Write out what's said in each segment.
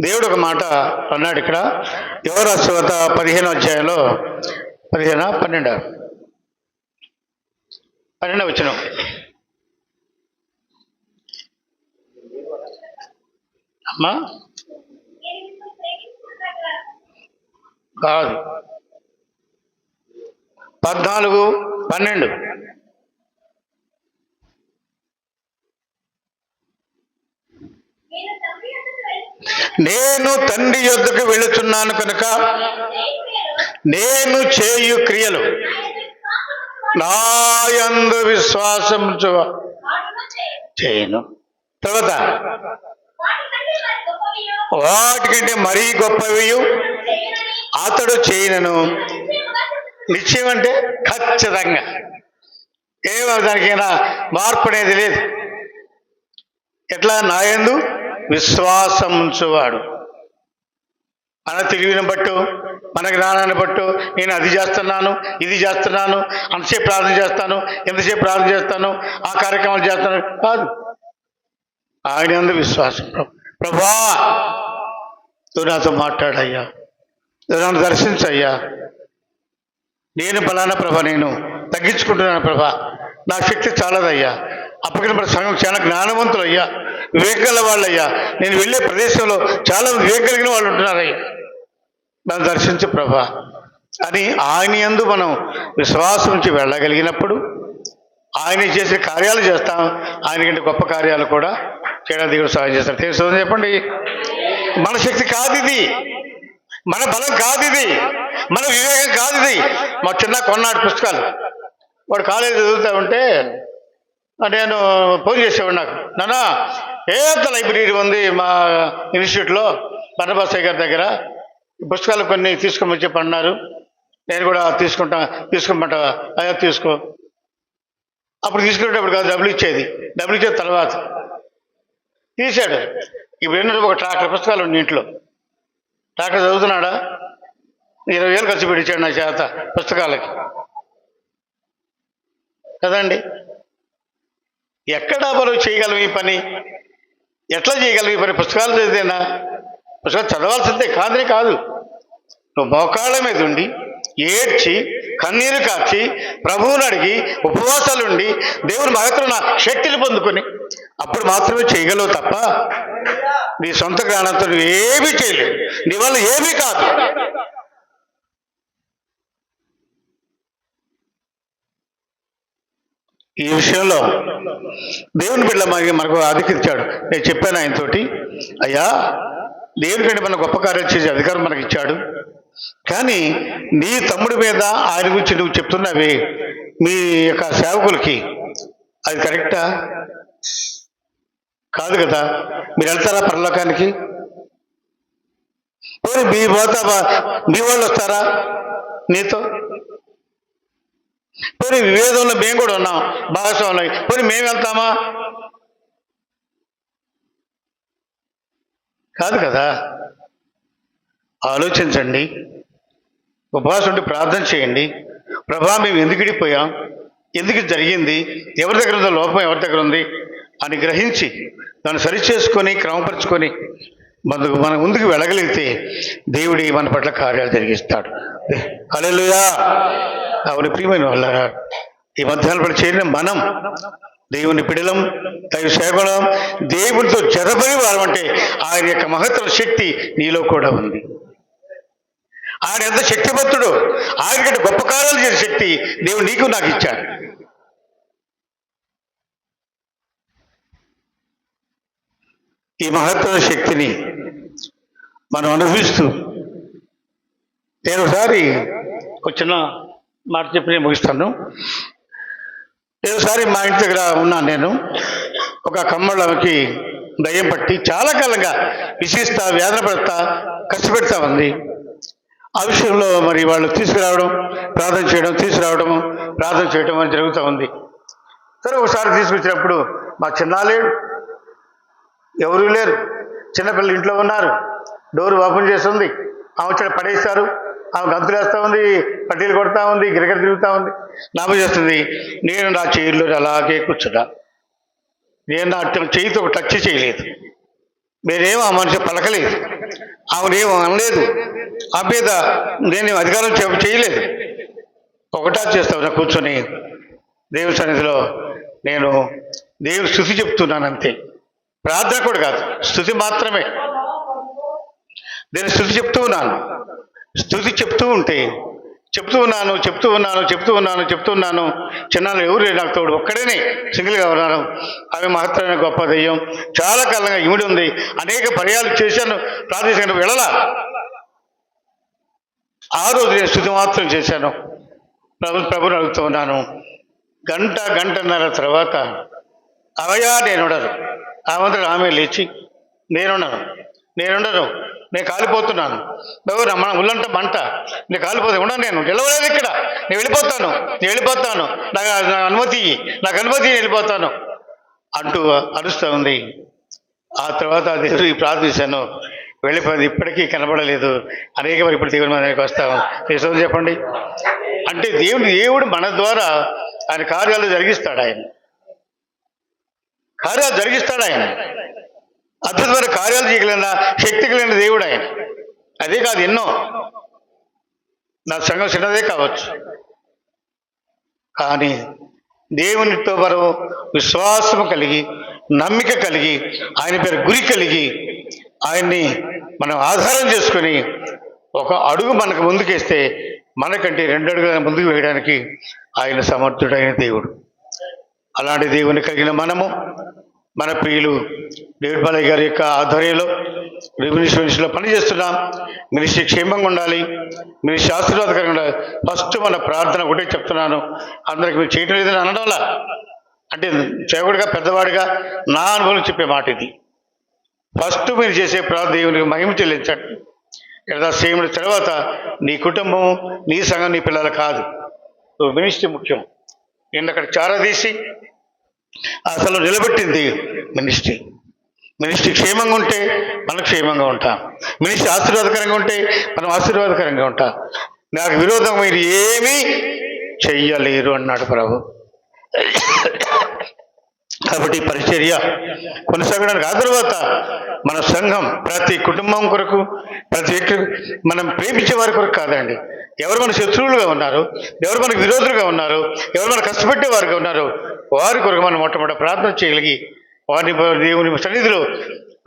దేవుడు ఒక మాట అన్నాడు ఇక్కడ. యువర శివత పదిహేను అధ్యాయంలో పదిహేను? పన్నెండు? పన్నెండు వచ్చిన. అమ్మా? కాదు. పద్నాలుగు పన్నెండు. నేను నేను తండ్రి యొద్దకు వెళుతున్నాను కనుక నేను చేయు క్రియలు నాయందు విశ్వాసం చేయను. తర్వాత వాటికంటే మరీ గొప్పవి అతడు చేయనను. నిశ్చయం అంటే ఖచ్చితంగా. ఏమో దానికైనా మార్పు అనేది లేదు. ఎట్లా? నాయందు విశ్వాసం ఉంచువాడు మన తెలివిని బట్టు మన జ్ఞానాన్ని బట్టు నేను అది చేస్తున్నాను ఇది చేస్తున్నాను అంతసేపు ప్రార్థన చేస్తాను ఎంతసేపు ప్రార్థన చేస్తాను ఆ కార్యక్రమాలు చేస్తాను. కాదు. ఆయన అందు విశ్వాసం ప్రభా. నువ్వు నాతో మాట్లాడయ్యా. నువ్వు నన్ను దర్శించయ్యా. నేను బలానా ప్రభ నేను. తగ్గించుకుంటున్నాను ప్రభా. నా శక్తి చాలదయ్యా. అప్పటికి ప్రసంగం సంఘం చాలా జ్ఞానవంతులు అయ్యా వివేకగల వాళ్ళయ్యా నేను వెళ్ళే ప్రదేశంలో చాలా వివేక కలిగిన వాళ్ళు ఉంటున్నారయ్యా. నన్ను దర్శించు ప్రభా. అని ఆయన ఎందు మనం విశ్వాసం నుంచి వెళ్ళగలిగినప్పుడు ఆయన చేసే కార్యాలు చేస్తాం. ఆయనకంటే గొప్ప కార్యాలు కూడా చేయడానికి దేవుడు సహాయం చేస్తాం తెలుసు చెప్పండి. మన శక్తి కాదు ఇది. మన బలం కాదు ఇది. మన వివేకం కాదు ఇది. మా చిన్న కొన్నాడు పుస్తకాలు. వాడు కాలేజీ చదువుతూ ఉంటే నేను ఫోన్ చేసేవాడు నాకు. నానా ఏంత లైబ్రరీ ఉంది మా ఇన్స్టిట్యూట్లో? బన్నబాసయ్య గారి దగ్గర. ఈ పుస్తకాలు కొన్ని తీసుకోమని చెప్పి అన్నారు. నేను కూడా తీసుకుంటా తీసుకోమంటా. అయ్యా తీసుకో. అప్పుడు తీసుకునేటప్పుడు కాదు డబ్బులు ఇచ్చేది. డబ్బులు ఇచ్చేది తర్వాత. తీశాడు. ఇప్పుడు ఏంటంటే ఒక ట్రాక్టర్ పుస్తకాలు ఉన్నాయి ఇంట్లో. ట్రాక్టర్ చదువుతున్నాడా? ఇరవై వేలు ఖర్చు పెట్టించాడు నా చేత పుస్తకాలకి. కదండి? ఎక్కడ మనం చేయగలం ఈ పని? ఎట్లా చేయగలం ఈ పని? పుస్తకాలు చదివేనా? పుస్తకాలు చదవాల్సిందే కాదని కాదు. నువ్వు మోకాళ్ళ మీద ఉండి ఏడ్చి కన్నీరు కార్చి ప్రభువుని అడిగి ఉపవాసాలుండి దేవుని మహత్తున్న శక్తిని పొందుకొని అప్పుడు మాత్రమే చేయగలవు తప్ప నీ సొంత జ్ఞానంతో నువ్వు ఏమీ చేయలేవు. నీ వల్ల ఏమీ కాదు. ఈ విషయంలో దేవుని బిడ్డ మనకి మనకు అధికరించాడు నేను చెప్పాను ఆయనతోటి అయ్యా దేవుని కంటే మన గొప్ప కార్యాలు చేసే అధికారం మనకి ఇచ్చాడు కానీ నీ తమ్ముడి మీద ఆయన గురించి నువ్వు చెప్తున్నవి మీ యొక్క సేవకులకి అది కరెక్టా? కాదు కదా. మీరు వెళ్తారా పరలోకానికి? మీ పోతా మీ వాళ్ళు వస్తారా నీతో? పోనీ వివేదంలో మేము కూడా ఉన్నాం భాగస్వాములు పోనీ మేము వెళ్తామా? కాదు కదా. ఆలోచించండి. ఉపవాసం ఉండి ప్రార్థన చేయండి. ప్రభా మేము ఎందుకు ఇడిపోయాం ఎందుకు జరిగింది? ఎవరి దగ్గర ఉందో లోపం ఎవరి దగ్గర ఉంది? అని గ్రహించి దాన్ని సరిచేసుకొని క్రమపరుచుకొని మనకు మన ముందుకు వెళ్ళగలిగితే దేవుడి మన పట్ల కార్యాలు జరిగిస్తాడు. అలెలుయా అవును ప్రియమైన వాళ్ళ ఈ మధ్యాహ్నం పడి చేరిన మనం. దేవుని పిడలం దైవ సేవలం దేవునితో జరబడి అంటే ఆయన యొక్క మహత్తర శక్తి నీలో కూడా ఉంది. ఆయన ఎంత శక్తివంతుడు ఆయన కంటే గొప్ప కార్యాలు చేసే శక్తి దేవుడు నీకు నాకు ఇచ్చాడు. ఈ మహత్తర శక్తిని మనం అనుభవిస్తూ నేను ఒకసారి ఒక చిన్న మాట చెప్పి నేను ముగిస్తాను. ఏదోసారి ఒకసారి మా ఇంటి దగ్గర ఉన్నాను నేను. ఒక కమ్మళ్ళకి దయ్యం పట్టి చాలా కాలంగా విశిస్తా వేదన పడతా కష్టపెడతా ఉంది. ఆ విషయంలో మరి వాళ్ళు తీసుకురావడం ప్రార్థన చేయడం తీసుకురావడం ప్రార్థన చేయడం అని జరుగుతూ ఉంది. సరే ఒకసారి తీసుకొచ్చినప్పుడు మా చిన్నాలేడు ఎవరూ లేరు. చిన్నపిల్లలు ఇంట్లో ఉన్నారు. డోర్ ఓపెన్ చేసి ఉంది ఆమె వచ్చి పడేస్తారు. ఆమె గంతులు వేస్తూ ఉంది పట్టీలు కొడతా ఉంది గిరగిర తిరుగుతూ ఉంది. నాకు చేస్తుంది నేను నా చేయిలో అలాగే కూర్చున్నా. నేను నా చేయితో టచ్ చేయలేదు. మీరేమో ఆ మనిషి పలకలేదు. ఆమెనేం అనలేదు. ఆ మీద నేను అధికారం చేయలేదు. ఒకటా చేస్తా కూర్చొని. దేవుని సన్నిధిలో నేను దేవుని స్థుతి చెప్తున్నాను అంతే. ప్రార్థన కూడా కాదు స్థుతి మాత్రమే. నేను స్థుతి చెప్తూ ఉన్నాను. స్థుతి చెప్తూ ఉంటే చెప్తూ ఉన్నాను చెప్తూ ఉన్నాను చెప్తూ ఉన్నాను చెప్తూ ఉన్నాను. చిన్నాళ్ళు ఎవరు లేరు? నాకు తోడు ఒక్కడేనే సింగిల్గా ఉన్నాను ఆమె మహత్తరమైన గొప్ప దెయ్యం. చాలా కాలంగా ఇమిడి ఉంది. అనేక పర్యాలు చేశాను. ప్రార్థించిన వెళ్ళలా? ఆ రోజు నేను స్థుతి మాత్రం చేశాను. ప్రభు ప్రభుని అడుగుతూ ఉన్నాను. గంట గంటన్నర తర్వాత అవయా ఆ ఆమంతటా ఆమె లేచి నేనున్నాను. నేనుండను. నేను కాలిపోతున్నాను. ఎవరు మన ఉల్లంట మంట. నేను కాలిపోతే ఉండను నేను. నిలవలేదు ఇక్కడ. నేను వెళ్ళిపోతాను. నేను వెళ్ళిపోతాను. నాకు అనుమతి నాకు అనుమతి వెళ్ళిపోతాను. అంటూ అరుస్తూ ఉంది. ఆ తర్వాత దేవుడికి ప్రార్థించాను వెళ్ళిపోయింది. ఇప్పటికీ కనబడలేదు. అనేక మరి ఇప్పుడు దేవుని మనకి వస్తాము నిజం చెప్పండి. అంటే దేవుడు దేవుడు మన ద్వారా ఆయన కార్యాలు జరిగిస్తాడు ఆయన. కార్యాలు జరిగిస్తాడు ఆయన. అద్భుతమైన కార్యాలు చేయగలిగిన శక్తి కలిగిన దేవుడు ఆయన. అదే కాదు ఎన్నో. నా సంఘం చిన్నదే కావచ్చు. కానీ దేవునితో మనం విశ్వాసము కలిగి నమ్మిక కలిగి ఆయన పేరు గురి కలిగి ఆయన్ని మనం ఆధారం చేసుకొని ఒక అడుగు మనకు ముందుకేస్తే మనకంటే రెండు అడుగుల ముందుకు వేయడానికి ఆయన సమర్థుడైన దేవుడు. అలాంటి దేవుని కలిగిన మనము మన ప్రియులు డేవిడ్ బాలయ్య గారి యొక్క ఆధ్వర్యంలో రెవెన్యూ మినిస్ట్రీలో పనిచేస్తున్నాం. మినిస్ట్రీ క్షేమంగా ఉండాలి. మినిస్ట్రీ ఆశీర్వాదకరంగా ఉండాలి. ఫస్ట్ మన ప్రార్థన ఒకటే చెప్తున్నాను. అందరికి మీరు చేయటం లేదని అనడంలా అంటే చేకుడిగా పెద్దవాడిగా నా అనుభవం చెప్పే మాట ఇది. ఫస్ట్ మీరు చేసే ప్రార్థన దేవునికి మహిమ చెల్లించండి. లేదా సేముడి తర్వాత నీ కుటుంబం నీ సంఘం నీ పిల్లలు కాదు. మినిస్ట్రీ ముఖ్యం. నిన్న అక్కడ చారదీసి అసలు నిలబెట్టింది మినిస్ట్రీ. మినిస్ట్రీ క్షేమంగా ఉంటే మనం క్షేమంగా ఉంటాం. మినిస్ట్రీ ఆశీర్వాదకరంగా ఉంటే మనం ఆశీర్వాదకరంగా ఉంటాం. నాకు విరోధం మీరు ఏమీ చెయ్యలేరు అన్నాడు ప్రభు. కాబట్టి పరిచర్య కొనసాగడానికి ఆ తర్వాత మన సంఘం ప్రతి కుటుంబం కొరకు ప్రతి వ్యక్తి మనం ప్రేమించే వారి కొరకు కాదండి. ఎవరు మన శత్రువులుగా ఉన్నారు ఎవరు మనకు విరోధులుగా ఉన్నారు ఎవరు మన కష్టపెట్టే వారుగా ఉన్నారు వారి కొరకు మనం మొట్టమొదటి ప్రార్థన చేయగలిగి వారిని దేవుని సన్నిధిలో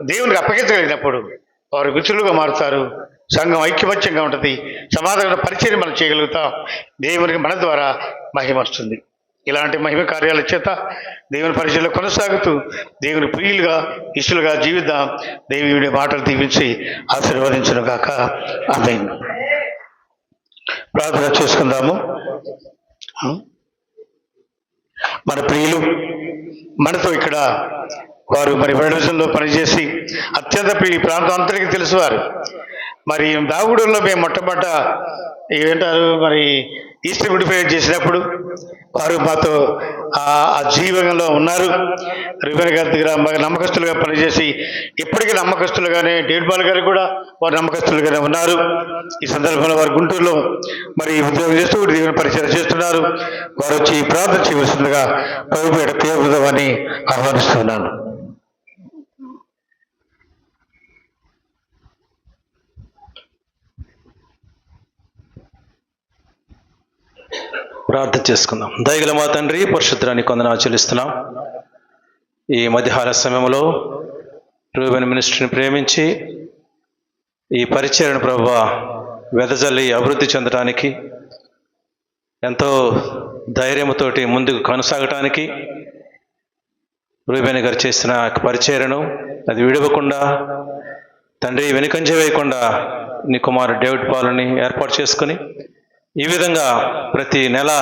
దేవునికి అప్పగించగలిగినప్పుడు వారు మిత్రులుగా మారుతారు. సంఘం ఐక్యమత్యంగా ఉంటుంది. సమాధాన పరిచయం మనం చేయగలుగుతాం. దేవునికి మన ద్వారా మహిమ వస్తుంది. ఇలాంటి మహిమ కార్యాల చేత దేవుని పరిచయంలో కొనసాగుతూ దేవుని ప్రియులుగా ఇష్టలుగా జీవిద్దాం. దేవుని మాటలు దీవించి ఆశీర్వదించను కాక ఆమె ప్రార్థన చేసుకుందాము. మన ప్రియులు మనతో ఇక్కడ వారు మరి ఫెడరేషన్లో పనిచేసి అత్యంత ఈ ప్రాంతం అంతటికి తెలుసు వారు. మరి దాగుడులో మేము మొట్టమొదట ఏమంటారు మరి ఈస్టర్ గుడిఫై చేసినప్పుడు వారు మాతో ఆ జీవనంలో ఉన్నారు. రిపేర్ గారి దగ్గర నమ్మకస్తులుగా పనిచేసి ఇప్పటికీ నమ్మకస్తులుగానే డేట్బాల్ గారు కూడా వారు నమ్మకస్తులుగానే ఉన్నారు. ఈ సందర్భంలో వారు గుంటూరులో మరి ఉద్యోగం చేస్తూ దీవెన పరిచయం చేస్తున్నారు. వారు వచ్చి ప్రార్థన చేయవలసిందిగా ప్రభుపేట పేరుదామని ఆహ్వానిస్తున్నాను. ప్రార్థన చేసుకుందాం. దయగల మా తండ్రి పరిశుద్ధాన్ని కొందనాలు చెల్లిస్తున్నాం. ఈ మధ్యాహ్న సమయంలో రూబెన్ మినిస్ట్రీని ప్రేమించి ఈ పరిచయను ప్రభ వెదజల్లి అభివృద్ధి చెందడానికి ఎంతో ధైర్యంతోటి ముందుకు కొనసాగటానికి రూబెన్ గారు చేసిన పరిచయను అది విడవకుండా తండ్రి వెనుకంజ వేయకుండా నీ కుమారు డేవిడ్ పాలని ఏర్పాటు చేసుకుని ఈ విధంగా ప్రతి నెల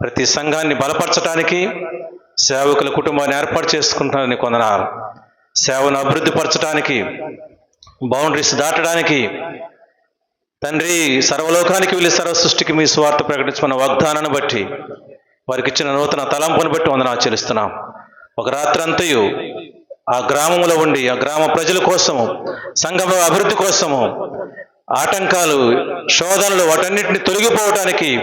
ప్రతి సంఘాన్ని బలపరచడానికి సేవకుల కుటుంబాన్ని ఏర్పాటు చేసుకుంటానని కొందనారు. సేవను అభివృద్ధిపరచడానికి బౌండరీస్ దాటడానికి తండ్రి సర్వలోకానికి వెళ్ళి సర్వ సృష్టికి మీ స్వార్థ ప్రకటించుకున్న వాగ్దానాన్ని బట్టి వారికి ఇచ్చిన నూతన తలంపును బట్టి వందన ఆచరిస్తున్నాం ఒక రాత్రంతయు ఆ గ్రామంలో ఉండి ఆ గ్రామ ప్రజల కోసము సంఘం అభివృద్ధి కోసము ఆటంకాలు శోధనలు వాటన్నిటిని తొలగిపోవటానికి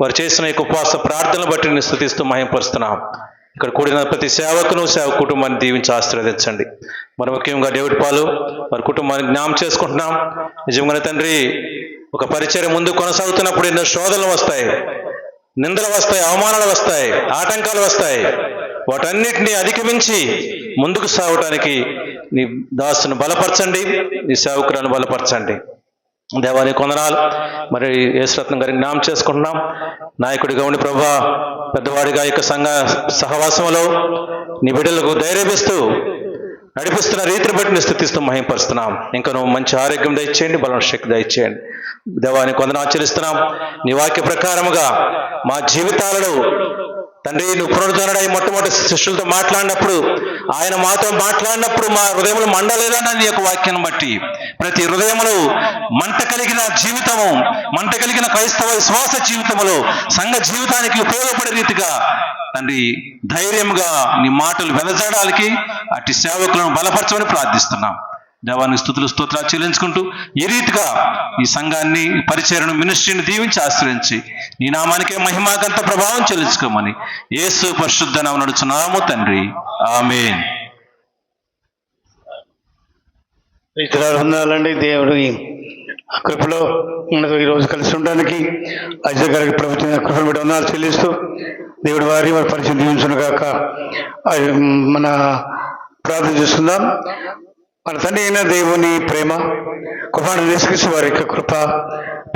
వారు చేసిన ఈ ఉపవాస ప్రార్థనలు బట్టి నేను స్థుతిస్తూ మహింపరుస్తున్నాం. ఇక్కడ కూడిన ప్రతి సేవకును సేవ కుటుంబాన్ని దీవించి ఆశీర్వదించండి. మరి ముఖ్యంగా డేవిడ్ పాలు వారి కుటుంబాన్ని జ్ఞాపం చేసుకుంటున్నాం. నిజంగా తండ్రి ఒక పరిచయం ముందు కొనసాగుతున్నప్పుడు ఎన్నో శోధనలు వస్తాయి. నిందలు వస్తాయి అవమానాలు వస్తాయి ఆటంకాలు వస్తాయి. వాటన్నిటిని అధిగమించి ముందుకు సాగటానికి నీ దాసును బలపరచండి నీ సేవకురాలను బలపరచండి. దేవాని కొందనాలు మరి యేసురత్నం గారి జ్ఞాపం చేసుకుంటున్నాం. నాయకుడిగా ఉండి ప్రభా పెద్దవాడిగా యొక్క సంఘ సహవాసంలో నీ బిడ్డలకు ధైర్యపిస్తూ నడిపిస్తున్న రీతిని బట్టి స్థుతిస్తూ మహింపరుస్తున్నాం. ఇంకా నువ్వు మంచి ఆరోగ్యం దయచేయండి బలం శక్తి దయచేయండి. దేవాని కొందరు ఆచరిస్తున్నాం. నీ వాక్య ప్రకారముగా మా జీవితాలలో తండ్రి నువ్వు పునరుద్ధరణై మొట్టమొదటి శిష్యులతో మాట్లాడినప్పుడు ఆయన మాతో మాట్లాడినప్పుడు మా హృదయంలో మండలేదన్న నీ యొక్క వాక్యాన్ని బట్టి. ప్రతి హృదయంలో మంట కలిగిన జీవితము మంట కలిగిన క్రైస్తవ విశ్వాస జీవితములో సంఘ జీవితానికి ఉపయోగపడే రీతిగా తండ్రి ధైర్యంగా నీ మాటలు వెనజడానికి అట్టి సేవకులను బలపరచమని ప్రార్థిస్తున్నాం. దేవానికి స్థుతులు స్తోత్రాలు చెల్లించుకుంటూ ఈ రీతిగా ఈ సంఘాన్ని పరిచయను మినిస్ట్రీని దీవించి ఆశ్రయించి నీ నామానికే మహిమాకంత ప్రభావం చెల్లించుకోమని ఏసు పరిశుద్ధ నామ నడుచున్నాము తండ్రి. ఆమె ఇతరాలు పొందాలండి దేవుడి కృపలో మనతో ఈరోజు కలిసి ఉండడానికి అజయ్ గారికి ప్రభుత్వం కృపను పెట్టి వందనాలు చెల్లిస్తూ దేవుడి వారి వారి పరిచయం దీవించును కాక మన ప్రార్థన చేస్తున్నాం. మన తండ్రి అయిన దేవుని ప్రేమ కుమారుడు నిష్కృషి వారి యొక్క కృప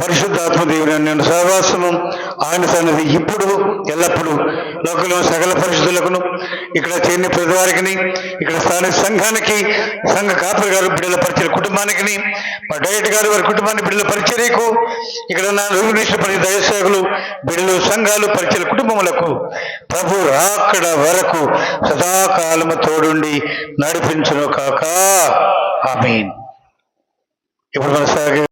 పరిశుద్ధాత్మ దేవుని నేను సహవాసము. ఆయన సన్నది ఇప్పుడు ఎల్లప్పుడూ. లోకంలో సకల పరిశుద్ధులకును ఇక్కడ చేరిన ప్రతివారికి ఇక్కడ స్థానిక సంఘానికి సంఘ కాపరి గారు బిడ్డల పరిచయ కుటుంబానికి మా డైరెక్ట్ గారు వారి కుటుంబాన్ని బిడ్డల పరిచర్యకు ఇక్కడ నా రూపేశ్వర దయసేవకులు బిడ్డలు సంఘాలు పరిచయ కుటుంబములకు ప్రభు రాకడ వరకు సదాకాలము తోడుండి నడిపించును కాక. ఆమెన్. ఇప్పుడు మన సాగే